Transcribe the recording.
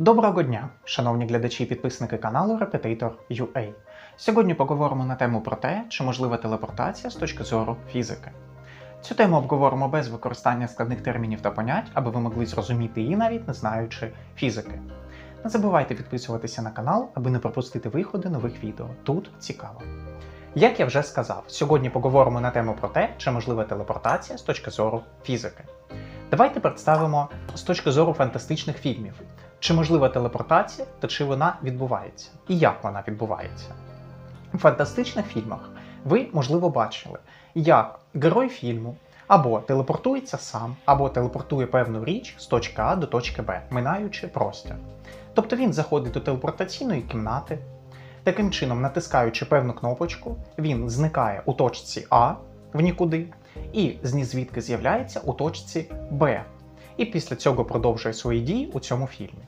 Доброго дня, шановні глядачі і підписники каналу Repetitor.ua. Сьогодні поговоримо на тему про те, чи можлива телепортація з точки зору фізики. Цю тему обговоримо без використання складних термінів та понять, аби ви могли зрозуміти її навіть не знаючи фізики. Не забувайте підписуватися на канал, аби не пропустити виходи нових відео. Тут цікаво. Як я вже сказав, сьогодні поговоримо на тему про те, чи можлива телепортація з точки зору фізики. Давайте представимо з точки зору фантастичних фільмів, чи можлива телепортація та чи вона відбувається, і як вона відбувається. У фантастичних фільмах ви, можливо, бачили, як герой фільму або телепортується сам, або телепортує певну річ з точки А до точки Б, минаючи простір. Тобто він заходить до телепортаційної кімнати, таким чином, натискаючи певну кнопочку, він зникає у точці А в нікуди, і з звідки з'являється у точці Б. І після цього продовжує свої дії у цьому фільмі.